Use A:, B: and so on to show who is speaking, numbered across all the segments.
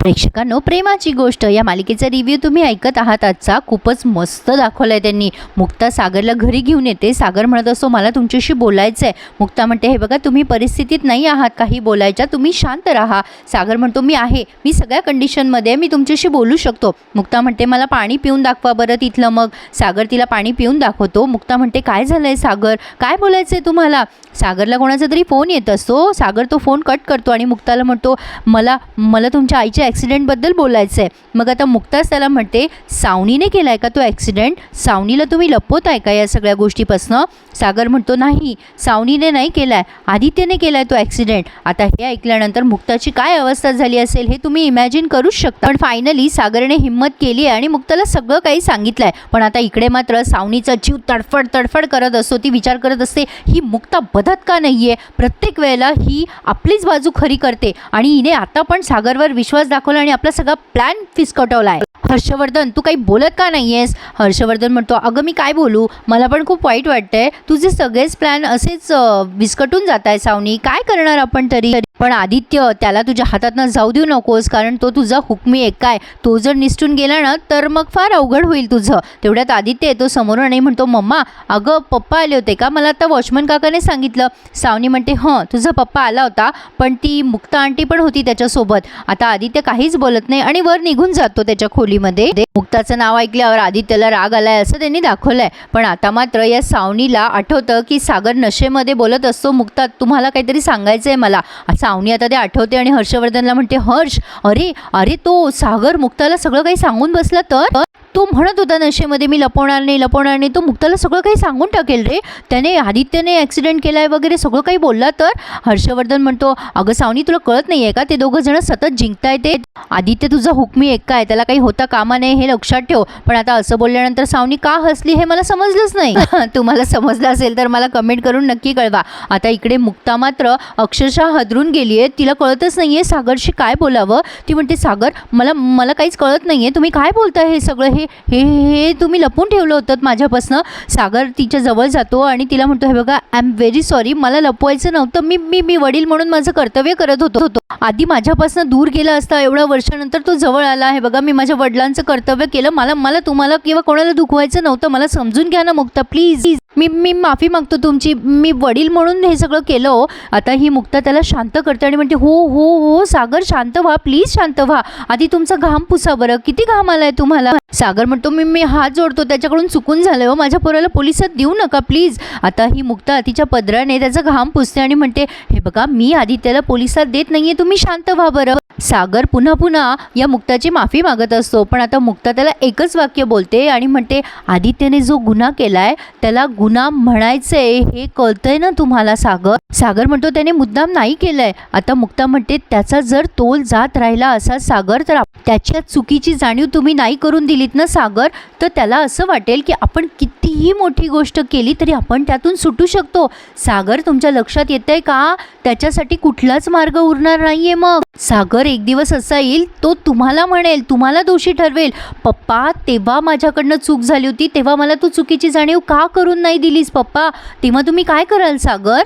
A: प्रेक्षकांनो प्रेमाची गोष्ट. या मालिकेचा रिव्ह्यू तुम्ही ऐकत आहात. आजचा खूपच मस्त दाखवलाय त्यांनी. मुक्ता सागरला घरी घेऊन येते. सागर म्हणत असतो मला तुमच्याशी बोलायचं आहे मुक्ता म्हणते हे बघा तुम्ही परिस्थितीत नाही आहात. काही बोलायच्या तुम्ही शांत राहा. सागर म्हणतो मी आहे. मी सगळ्या कंडिशनमध्ये मी तुमच्याशी बोलू शकतो. मुक्ता म्हणते मला पाणी पिऊन दाखवा बरं तिथलं मग. सागर तिला पाणी पिऊन दाखवतो. मुक्ता म्हणते काय झालं आहे सागर? काय बोलायचं आहे तुम्हाला? सागरला कोणाचा तरी फोन येत असतो. सागर तो फोन कट करतो आणि मुक्ताला म्हणतो मला मला तुमच्या आईच्या ॲक्सिडेंटबद्दल बोलायचं आहे मग आता मुक्ताच त्याला म्हणते सावनीने केला आहे का तो ॲक्सिडेंट सावनीला तुम्ही लपवत आहे का या सगळ्या गोष्टीपासनं? सागर म्हणतो नाही सावनीने नाही केला आहे आदित्यने केला आहे तो ॲक्सिडेंट आता हे ऐकल्यानंतर मुक्ताची काय अवस्था झाली असेल हे तुम्ही इमॅजिन करूच शकता. पण फायनली सागरने हिंमत केली आहे आणि मुक्ताला सगळं काही सांगितलं आहे पण आता इकडे मात्र सावनीचा जीव तडफड तडफड करत असतो. ती विचार करत असते ही मुक्ता बदत का नाही आहे प्रत्येक वेळेला ही आपलीच बाजू खरी करते. आणि हिने आता पण सागरवर विश्वास दाखवलं आणि आपला सगळा प्लॅन फिसकटवला आहे. हर्षवर्धन तू काही बोलत का नाही आहेस हर्षवर्धन म्हणतो अगं मी काय बोलू? मला पण खूप वाईट वाटतंय. तुझे सगळेच प्लॅन असेच विस्कटून जात आहे सावनी. काय करणार आपण तरी? पण आदित्य त्याला तुझ्या हातातनं जाऊ देऊ नकोस कारण तो तुझा हुकमी एक काय तो जर निसटून गेला ना तर मग फार अवघड होईल तुझं. तेवढ्यात आदित्य येतो समोरून आणि म्हणतो मम्मा अगं पप्पा आले होते का? मला आता वॉचमन काकाने सांगितलं. सावनी म्हणते हं तुझा पप्पा आला होता पण ती मुक्ता आंटी पण होती त्याच्यासोबत. आता आदित्य काहीच बोलत नाही आणि वर निघून जातो त्याच्या खोलीमध्ये मुक्ताचं नाव ऐकल्यावर आदित्यला राग आलाय असं त्यांनी दाखवलंय. पण आता मात्र या सावनीला आठवतं की सागर नशेमध्ये बोलत असतो मुक्ता तुम्हाला काहीतरी सांगायचं आहे मला सावनी आता ते आठवते आणि हर्षवर्धनला म्हणते हर्ष अरे अरे तो सागर मुक्ताला सगळं काही सांगून बसला तर? तो म्हणत होता नशेमध्ये मी लपवणार नाही लपवणार नाही. तो मुक्ताला सगळं काही सांगून टाकेल रे. त्याने आदित्यने ॲक्सिडेंट केला आहे वगैरे सगळं काही बोलला तर? हर्षवर्धन म्हणतो अगं सावनी तुला कळत नाही आहे का? ते दोघं जण सतत जिंकताय ते. आदित्य तुझा हुकमी एक काय त्याला काही होता कामा नये हे लक्षात ठेव. पण आता असं बोलल्यानंतर सावनी का हसली हे मला समजलंच नाही. तुम्हाला समजलं असेल तर मला कमेंट करून नक्की कळवा. आता इकडे मुक्ता मात्र अक्षरशः हदरून गेली आहे तिला कळतच नाही आहे सागरशी काय बोलावं. ती म्हणते सागर मला मला काहीच कळत नाही आहे तुम्ही काय बोलताय हे सगळं? हे हे हे तुम्ही लपून ठेवलं होतं माझ्यापासनं. सागर तिच्या जवळ जातो आणि तिला म्हणतो हे बघा आय एम व्हेरी सॉरी मला लपवायचं नव्हतं. मी मी मी वडील म्हणून माझं कर्तव्य करत होतो होतो. आधी माझ्यापासून दूर गेला असता एवढ्या वर्षानंतर तो जवळ आला. आहे बघा मी माझ्या वडिलांचं कर्तव्य केलं. मला मला तुम्हाला किंवा कोणाला दुखवायचं नव्हतं. मला समजून घ्या ना मुक्ता प्लीज मी मी माफी मागतो तुमची. मी वडील म्हणून हे सगळं केलं. आता ही मुक्ता त्याला शांत करते आणि म्हणते हो हो हो सागर शांत व्हा. प्लीज शांत व्हा. आधी तुमचा घाम पुसा बरं. किती घाम आलाय तुम्हाला? सागर म्हणतो मी मी हात जोडतो त्याच्याकडून चुकून झालं हो माझ्या पोराला पोलिसात देऊ नका प्लीज आता ही मुक्ता तिच्या पदराने त्याचा घाम पुसते आणि म्हणते हे बघा मी आदित्यला पोलिसात देत नाहीये तुम्ही शांत व्हा बरं. सागर पुन्हा पुन्हा या मुक्ताची माफी मागत असतो पण आता मुक्ता त्याला एकच वाक्य बोलते आणि म्हणते आदित्यने जो गुन्हा केलाय त्याला गुन्हा म्हणायचंय हे कळतंय ना तुम्हाला सागर? सागर म्हणतो त्याने मुद्दाम नाही केलंय. आता मुक्ता म्हणते त्याचा जर तोल जात राहिला असा सागर तर त्याच्या चुकीची जाणीव तुम्ही नाही करून दिलीत ना? सागर तर त्याला असं वाटेल की आपण कितीही मोठी गोष्ट केली तरी आपण त्यातून सुटू शकतो. सागर तुमच्या लक्षात येतंय का? त्याच्यासाठी कुठलाच मार्ग उरणार नाहीये मग. सागर एक दिवस असा येईल तो तुम्हाला म्हणेल तुम्हाला दोषी ठरवेल. पप्पा तेव्हा माझ्याकडनं चूक झाली होती तेव्हा मला तू चुकीची जाणीव का करून नाही दिलीस पप्पा? तेव्हा तुम्ही काय कराल सागर?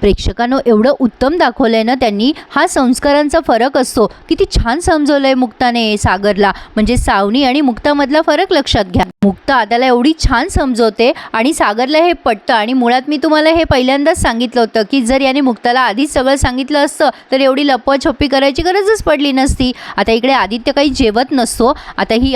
A: प्रेक्षकांनो एवढं उत्तम दाखवलंय ना त्यांनी हा संस्कारांचा फरक असतो. किती छान समजवलंय मुक्ताने सागरला. म्हणजे सावनी आणि मुक्तामधला फरक लक्षात घ्या. मुक्ता आदाला एवढी छान समजवते आणि सागरला हे पटतं आणि मुळात मी तुम्हाला हे पहिल्यांदाच सांगितलं होतं की जर याने मुक्ताला आधीच सगळं सांगितलं असतं तर एवढी लपवाछपी करायची गरजच पडली नसती. आता इकडे आदित्य काही जेवत नसतो. आता ही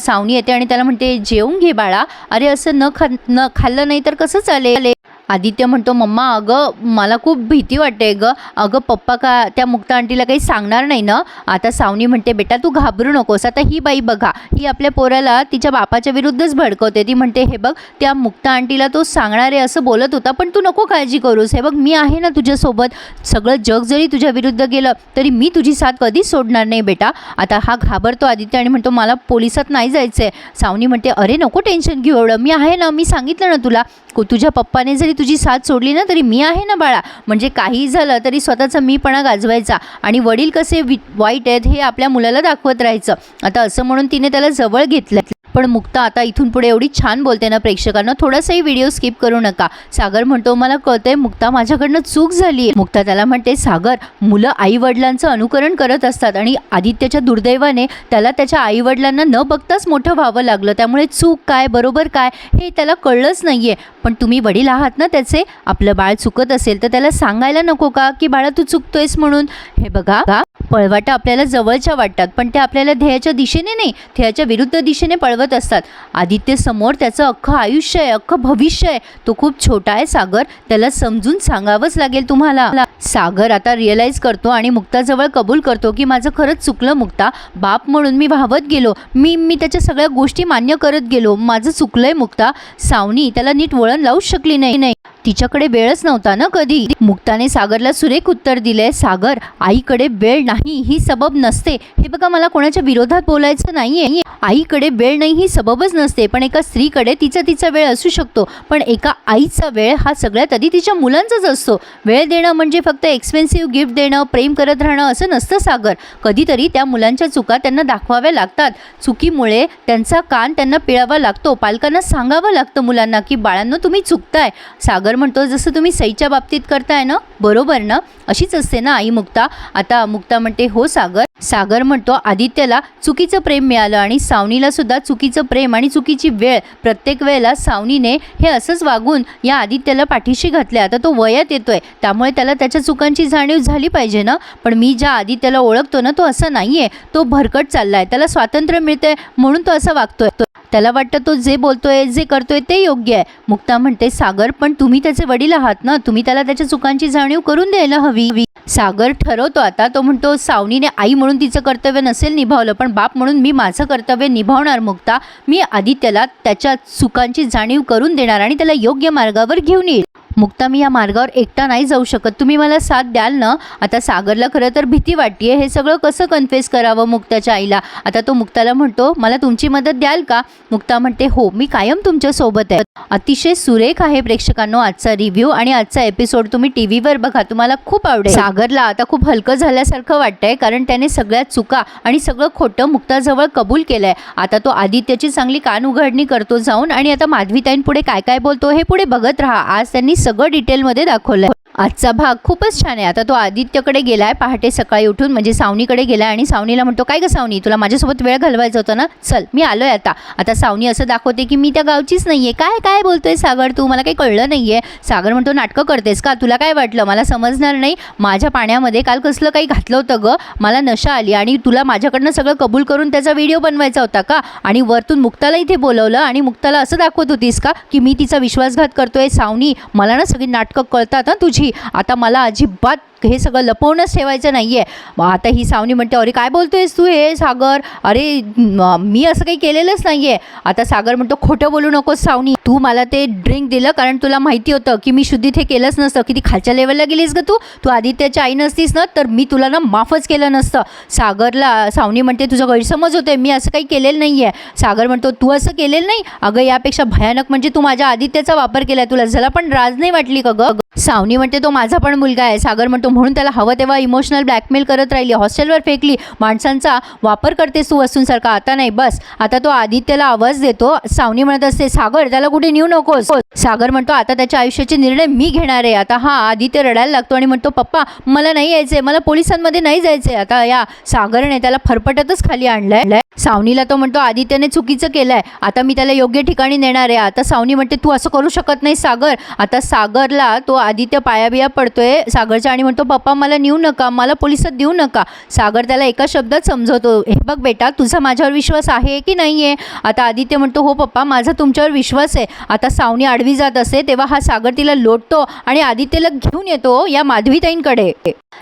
A: सावनी येते आणि त्याला म्हणते जेवून घे बाळा. अरे असं न खा न खाल्लं नाही तर कसं चालेल? आदित्य म्हणतो मम्मा अगं मला खूप भीती वाटते गं. अगं पप्पा का त्या मुक्ता आंटीला काही सांगणार नाही ना? आता सावनी म्हणते बेटा तू घाबरू नकोस. आता ही बाई बघा. ही आपल्या पोराला तिच्या बापाच्या विरुद्धच भडकवते. ती म्हणते हे बघ त्या मुक्ता आंटीला तो सांगणार आहे असं बोलत होता पण तू नको काळजी करूस. हे बघ मी आहे ना तुझ्यासोबत. सगळं जग जरी तुझ्या विरुद्ध गेलं तरी मी तुझी साथ कधीच सोडणार नाही बेटा. आता हा घाबरतो आदित्य आणि म्हणतो मला पोलिसात नाही जायचं आहे सावनी म्हणते अरे नको टेन्शन घेऊ एवढं. मी आहे ना मी सांगितलं ना तुला. तुझ्या पप्पाने जरी तुझी साथ सोडली ना तरी मी आहे ना बाळा. म्हणजे काही झालं तरी स्वतःचा मीपणा गाजवायचा. आणि वडील कसे वाईट आहेत हे आपल्या मुलाला दाखवत राहायचं. आता असं म्हणून तिने त्याला जवळ घेतलं पण मुक्ता आता इथून पुढे एवढी छान बोलते ना प्रेक्षकांना. थोडासाही व्हिडिओ स्किप करू नका. सागर म्हणतो मला कळतंय मुक्ता माझ्याकडनं चूक झाली आहे मुक्ता त्याला म्हणते सागर मुलं आई वडिलांचं अनुकरण करत असतात आणि आदित्यच्या दुर्दैवाने त्याला त्याच्या आई वडिलांना न बघताच मोठं व्हावं लागलं. त्यामुळे चूक काय बरोबर काय हे त्याला कळलंच नाहीये. पण तुम्ही वडील आहात ना त्याचे? आपलं बाळ चुकत असेल तर त्याला सांगायला नको का? की बाळा तू चुकतोयस म्हणून? हे बघा का पळवाटा आपल्याला जवळच्या वाटतात पण ते आपल्याला ध्येयाच्या दिशेने नाही ध्येयाच्या विरुद्ध दिशेने जगत असतात. आदित्य समोर त्याचं अख्खं आयुष्य आहे अख्खं भविष्य आहे. तो खूप छोटा आहे सागर. त्याला समजून सांगावंच लागेल तुम्हाला. सागर आता रिअलाईज करतो आणि मुक्ताजवळ कबूल करतो की माझं खरंच चुकलं मुक्ता. बाप म्हणून मी वाहवत गेलो. मी मी त्याच्या सगळ्या गोष्टी मान्य करत गेलो. माझं चुकलंय मुक्ता. सावनी त्याला नीट वळण लावूच शकली नाही नाही. तिच्याकडे वेळच नव्हता ना कधी? मुक्ताने सागरला सुरेख उत्तर दिले सागर आईकडे वेळ नाही ही सबब नसते. हे बघा मला कोणाच्या विरोधात बोलायचं नाहीये. आईकडे वेळ नाही ही सबबच नसते. पण एका स्त्रीकडे तिचा तिचा वेळ असू शकतो. पण एका आईचा वेळ हा सगळ्यात आधी तिच्या मुलांचाच असतो. वेळ देणं म्हणजे फक्त एक्सपेन्सिव्ह गिफ्ट देणं प्रेम करत राहणं असं नसतं सागर. कधीतरी त्या मुलांच्या चुका त्यांना दाखवाव्या लागतात. चुकीमुळे त्यांचा कान त्यांना पिळावा लागतो. पालकांना सांगावं लागतं मुलांना की बाळांनो तुम्ही चुकताय. सागर म्हणतो जसं तुम्ही सईच्या बाबतीत करताय ना बरोबर ना? अशीच असते ना आई मुक्ता? आता मुक्ता म्हणते हो सागर. सागर म्हणतो आदित्यला चुकीचं प्रेम मिळालं आणि सावनीला सुद्धा चुकीचं प्रेम आणि चुकीची वेळ प्रत्येक वेळेला सावनीने हे असंच वागून या आदित्यला पाठीशी घातले आता तो वयात येतोय त्यामुळे त्याला त्याच्या चुकांची जाणीव झाली पाहिजे ना? पण मी ज्या आदित्यला ओळखतो ना तो असं नाहीये. तो भरकट चाललाय त्याला स्वातंत्र्य मिळतंय म्हणून तो असा वागतोय. त्याला वाटतं तो जे बोलतोय जे करतोय ते योग्य आहे. मुक्ता म्हणते सागर पण तुम्ही त्याचे वडील आहात ना? तुम्ही त्याला त्याच्या चुकांची जाणीव करून द्यायला हवी. सागर ठरवतो आता. तो म्हणतो सावनीने आई म्हणून तिचं कर्तव्य नसेल निभावलं पण बाप म्हणून मी माझं कर्तव्य निभावणार मुक्ता. मी आदित्यला त्याच्या चुकांची जाणीव करून देणार आणि त्याला योग्य मार्गावर घेऊन येईल. मुक्ता मी या मार्गावर एकटा नाही जाऊ शकत. तुम्ही मला साथ द्याल ना? आता सागरला खरं तर भीती वाटते हे सगळं कसं कन्फेस करावं मुक्ताच्या आईला? आता तो मुक्ताला म्हणतो मला तुमची मदत द्याल का? मुक्ता म्हणते हो मी कायम तुमच्यासोबत आहे. अतिशय सुरेख आहे प्रेक्षकांनो आजचा रिव्ह्यू आणि आजचा एपिसोड तुम्ही टी व्हीवर बघा. तुम्हाला खूप आवडेल. सागरला आता खूप हलकं झाल्यासारखं वाटतंय कारण त्याने सगळ्या चुका आणि सगळं खोटं मुक्ताजवळ कबूल केलंय. आता तो आदित्यची चांगली कान उघडणी करतो जाऊन आणि आता माधवीताईंपुढे काय काय बोलतो हे पुढे बघत राहा. आज त्यांनी सगळं डिटेलमध्ये दाखवलं आहे आजचा भाग खूपच छान आहे. आता तो आदित्यकडे गेला आहे पहाटे सकाळी उठून म्हणजे सावनीकडे गेलाय आणि सावनीला म्हणतो काय ग सावनी तुला माझ्यासोबत वेळ घालवायचा होता ना? चल मी आलो आहे आता. आता सावनी असं दाखवते की मी त्या गावचीच नाही आहे काय काय बोलतोय सागर तू? मला काही कळलं नाही आहे सागर म्हणतो नाटकं करतेस का? तुला काय वाटलं? मला समजणार नाही. माझ्या पाण्यामध्ये काल कसलं काही घातलं होतं ग? मला नशा आली आणि तुला माझ्याकडनं सगळं कबूल करून त्याचा व्हिडिओ बनवायचा होता का? आणि वरतून मुक्ताला इथे बोलवलं आणि मुक्ताला असं दाखवत होतीस का की मी तिचा विश्वासघात करतोय? सावनी मला ना सगळी नाटकं कळतात ना तुझी. आता मला अजिबात हे सगळं लपवूनच ठेवायचं नाही आहे आता ही सावनी म्हणते अरे काय बोलतोयस तू हे सागर? अरे मी असं काही केलेलंच नाही आहे आता सागर म्हणतो खोटं बोलू नकोस सावनी. तू मला ते ड्रिंक दिलं कारण तुला माहिती होतं की मी शुद्धीत हे केलंच नसतं. किती खालच्या लेवलला गेलीस ग तू? तू आदित्याच्या आई नसतीस ना तर मी तुला ना माफच केलं नसतं. सागरला सावनी म्हणते तुझा गैरसमज होतोय. मी असं काही केलेलं नाही आहे सागर म्हणतो तू असं केलेलं नाही? अगं यापेक्षा भयानक म्हणजे तू माझ्या आदित्याचा वापर केलाय. तुला जरा पण राज नाही वाटली का ग? सावनी म्हणते तो माझा पण मुलगा आहे. सागर म्हणतो म्हणून त्याला हवं तेव्हा इमोशनल ब्लॅकमेल करत राहिली. हॉस्टेलवर फेकली. माणसांचा वापर करतेस तू वस्तूंसारखा आता नाही बस. आता तो आदित्यला आवाज देतो. सावनी म्हणत असते सागर त्याला कुठे नेऊ नकोस? सागर म्हणतो आता त्याच्या आयुष्याचे निर्णय मी घेणार आहे. आता हा आदित्य रडायला लागतो आणि म्हणतो पप्पा मला नाही यायचंय. मला पोलिसांमध्ये नाही जायचंय. आता या सागरने त्याला फरफटतच खाली आणलंय. सावनीला तो म्हणतो आदित्यने चुकीचं केलंय. आता मी त्याला योग्य ठिकाणी नेणार आहे. आता सावनी म्हणते तू असं करू शकत नाही सागर. आता सागरला तो आदित्य पायाबिया पडतोय सागरच्या आणि म्हणतो पप्पा मला नेऊ नका मला पोलिसात देऊ नका. सागर त्याला एका शब्दात समजवतो हे बघ बेटा तुझा माझ्यावर विश्वास आहे की नाही आहे आता आदित्य म्हणतो हो पप्पा माझा तुमच्यावर विश्वास आहे. आता सावनी आडवी जात असे तेव्हा हा सागर तिला लोटतो आणि आदित्यला घेऊन येतो या माधवीताईंकडे.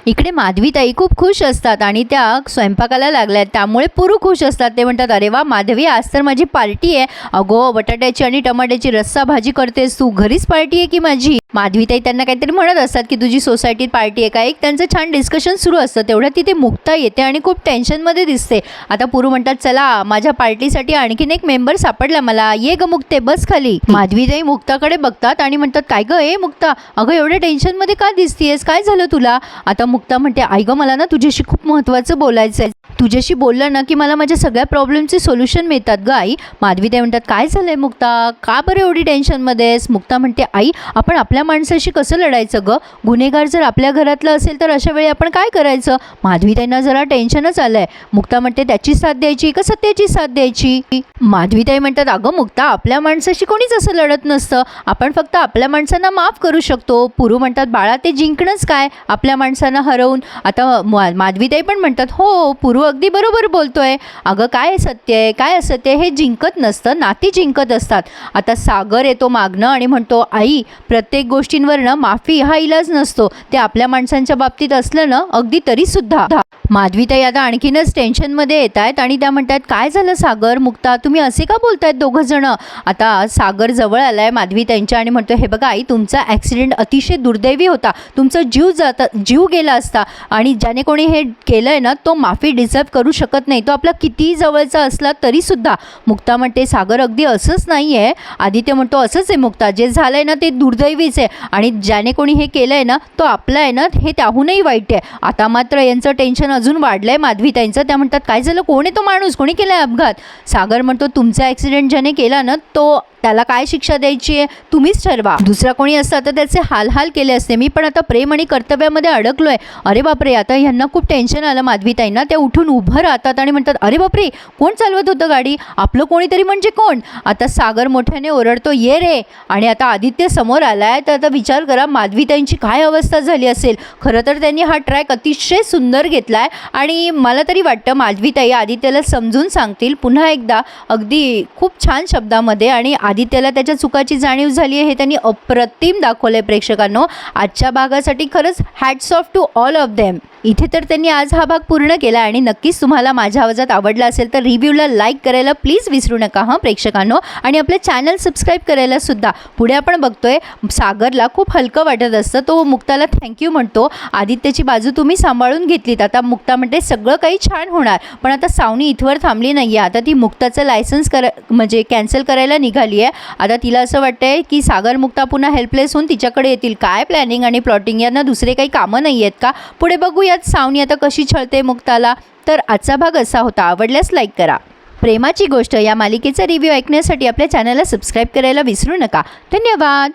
A: इकडे माधवीताई खूप खुश असतात आणि त्या स्वयंपाकाला लागल्यात त्यामुळे पुरू खुश असतात. ते म्हणतात अरे वा माधवी आज तर माझी पार्टी आहे. अगो बटाट्याची आणि टमाट्याची रस्सा भाजी करतेस. तू घरीच पार्टी आहे की माझी? माधवीताई त्यांना काहीतरी म्हणत असतात की तुझी सोसायटीत पार्टी आहे का? एक त्यांचं छान डिस्कशन सुरू असतं. तेवढ्या तिथे मुक्ता येते आणि खूप टेन्शनमध्ये दिसते. आता पुरू म्हणतात चला माझ्या पार्टीसाठी आणखीन एक मेंबर सापडला मला. ये ग मुक्ते बस खाली. माधवीताई मुक्ताकडे बघतात आणि म्हणतात काय ग ए मुक्ता? अगं एवढ्या टेन्शनमध्ये का दिसतीयस? काय झालं तुला? आता मुक्ता म्हणते आई ग मला ना तुझ्याशी खूप महत्त्वाचं बोलायचं आहे तुझ्याशी बोललं ना की मला माझ्या सगळ्या प्रॉब्लेमचे सोल्युशन मिळतात ग आई. माधवीताई म्हणतात काय झालं आहे मुक्ता? का बरं एवढी टेन्शनमध्ये आहेस मुक्ता म्हणते आई आपण आपल्या माणसाशी कसं लढायचं ग? गुन्हेगार जर आपल्या घरातलं असेल तर अशा वेळी आपण काय करायचं? माधवीताईंना जरा टेन्शनच आलं आहे मुक्ता म्हणते त्याची साथ द्यायची का सत्याची साथ द्यायची? माधवीताई म्हणतात अगं मुक्ता आपल्या माणसाशी कोणीच असं लढत नसतं. आपण फक्त आपल्या माणसांना माफ करू शकतो. पुरू म्हणतात बाळा ते जिंकणंच काय आपल्या माणसांना हरवून? आता माधवीताई पण म्हणतात हो पूर्व अगदी बरोबर बोलतोय. अगं काय सत्य आहे? काय असत्य हे जिंकत नसतं नाती जिंकत असतात. आता सागर येतो मागणं आणि म्हणतो आई प्रत्येक गोष्टींवरनं माफी हा इलाज नसतो. ते आपल्या माणसांच्या बाबतीत असलं ना अगदी तरीसुद्धा. माधवीताई आता आणखीनच टेन्शनमध्ये येत आहेत आणि त्या म्हणतात काय झालं सागर मुक्ता तुम्ही असे का बोलतायत दोघं जण? आता सागर जवळ आलाय त्यांच्या आणि म्हणतो हे बघा आई तुमचा ॲक्सिडेंट अतिशय दुर्दैवी होता. तुमचा जीव जाता जीव गेला असता आणि ज्याने कोणी हे केलं आहे ना तो माफी डिझर्व करू शकत नाही. तो आपला कितीही जवळचा असला तरीसुद्धा मुक्ता म्हणते सागर अगदी असंच नाही आहे आदित्य म्हणतो असंच आहे मुक्ता जे झालं आहे ना ते दुर्दैवीच आहे. आणि ज्याने कोणी हे केलं आहे ना तो आपला आहे ना हे त्याहूनही वाईट आहे. आता मात्र यांचं टेन्शन अजून वाढलं आहे माधवीताईंचं त्या म्हणतात काय झालं? कोण आहे तो माणूस? कोणी केला आहे अपघात? सागर म्हणतो तुमचा ॲक्सिडेंट ज्याने केला ना तो त्याला काय शिक्षा द्यायची आहे? तुम्हीच ठरवा. दुसरा कोणी असता तर त्याचे हाल हाल केले असते. मी पण आता प्रेम आणि कर्तव्यामध्ये अडकलो आहे अरे बापरे आता ह्यांना खूप टेन्शन आलं माधवीताईंना त्या उठून उभं राहतात आणि म्हणतात अरे बापरे कोण चालवत होतं गाडी? आपलं कोणीतरी म्हणजे कोण? आता सागर मोठ्याने ओरडतो ये रे. आणि आता आदित्य समोर आला आहे तर आता विचार करा माधवीताईंची काय अवस्था झाली असेल? खरं तर त्यांनी हा ट्रॅक अतिशय सुंदर घेतला आहे आणि मला तरी वाटतं माधवीताई आदित्यला समजून सांगतील. पुन्हा एकदा अगदी खूप छान शब्दामध्ये आणि आदित्यला त्याच्या चुकाची जाणीव झाली आहे हे त्यांनी अप्रतिम दाखवलं आहे प्रेक्षकांनो. आजच्या भागासाठी खरंच hats off to all of them इथे तर त्यांनी आज हा भाग पूर्ण केला आणि नक्कीच तुम्हाला माझ्या आवाजात आवडला असेल तर रिव्ह्यूला लाईक करायला प्लीज विसरू नका हां प्रेक्षकांनो. आणि आपलं चॅनल सबस्क्राईब करायला सुद्धा. पुढे आपण बघतोय सागरला खूप हलकं वाटत असतं तो मुक्ताला थँक्यू म्हणतो. आदित्यची बाजू तुम्ही सांभाळून घेतलीत. आता मुक्ता म्हणते सगळं काही छान होणार पण आता सावनी इथवर थांबली नाही आहे आता ती मुक्ताचं लायसन्स कर म्हणजे कॅन्सल करायला निघाली आहे आता तिला असं वाटतंय की सागर मुक्ता पुन्हा हेल्पलेस होऊन तिच्याकडे येतील. काय प्लॅनिंग आणि प्लॉटिंग यांना दुसरे काही कामं नाही आहेत का? पुढे बघूयात सावनी आता कशी छळते मुक्ताला. तर आजचा भाग असा होता. आवडल्यास लाईक करा. प्रेमाची गोष्ट या मालिकेचा रिव्ह्यू ऐकण्यासाठी आपल्या चॅनलला सबस्क्राईब करायला विसरू नका. धन्यवाद!